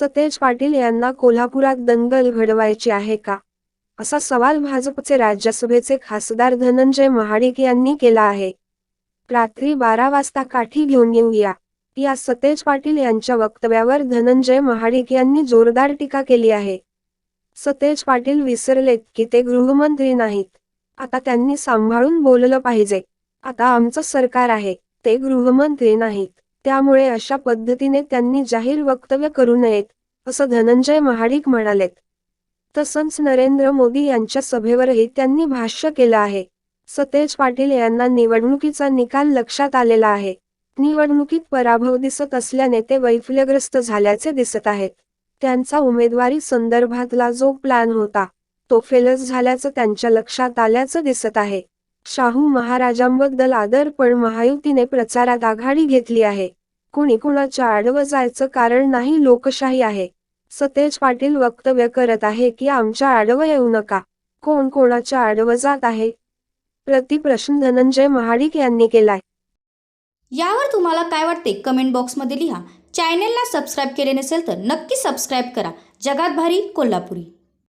सतेज पाटील यांना कोल्हापुरात दंगल घडवायची आहे का? असा सवाल भाजपचे राज्यसभेचे खासदार धनंजय महाडिक यांनी केला आहे. रात्री बारा वाजता काठी घेऊन येऊया. या सतेज पाटील यांच्या वक्तव्यावर धनंजय महाडिक यांनी जोरदार टीका केली आहे. सतेज पाटील विसरलेत की ते गृहमंत्री नाहीत. आता त्यांनी सांभाळून बोललं पाहिजे. आता आमचं सरकार आहे. ते गृहमंत्री नाहीत. त्यामुळे अशा पद्धतीने त्यांनी जाहीर वक्तव्य करू नयेत असं धनंजय महाडिक म्हणालेत. तसंच नरेंद्र मोदी यांच्या सभेवरही त्यांनी भाष्य केलं आहे. सतेज पाटील यांना निवडणुकीचा निकाल लक्षात आलेला आहे. निवडणुकीत पराभव दिसत असल्याने ते वैफल्यग्रस्त झाल्याचे दिसत आहेत. त्यांचा उमेदवारी संदर्भातला जो प्लॅन होता तो फेलच झाल्याचं त्यांच्या लक्षात आल्याचं दिसत आहे. शाहू महाराजांबद्दल आदर पण महायुतीने प्रचारात आघाडी घेतली आहे. कुणी कुणाच्या आडवं जायचं कारण नाही लोकशाही आहे. सतेज पाटील वक्तव्य करत आहे की आमच्या आडवं येऊ नका. कोण कोणाच्या आडवं जात आहे? प्रतिप्रश्न धनंजय महाडिक यांनी केलाय. यावर तुम्हाला काय वाटते? कमेंट बॉक्समध्ये लिहा. चॅनेलला सबस्क्राईब केले नसेल तर नक्की सबस्क्राईब करा. जगात भारी कोल्हापुरी.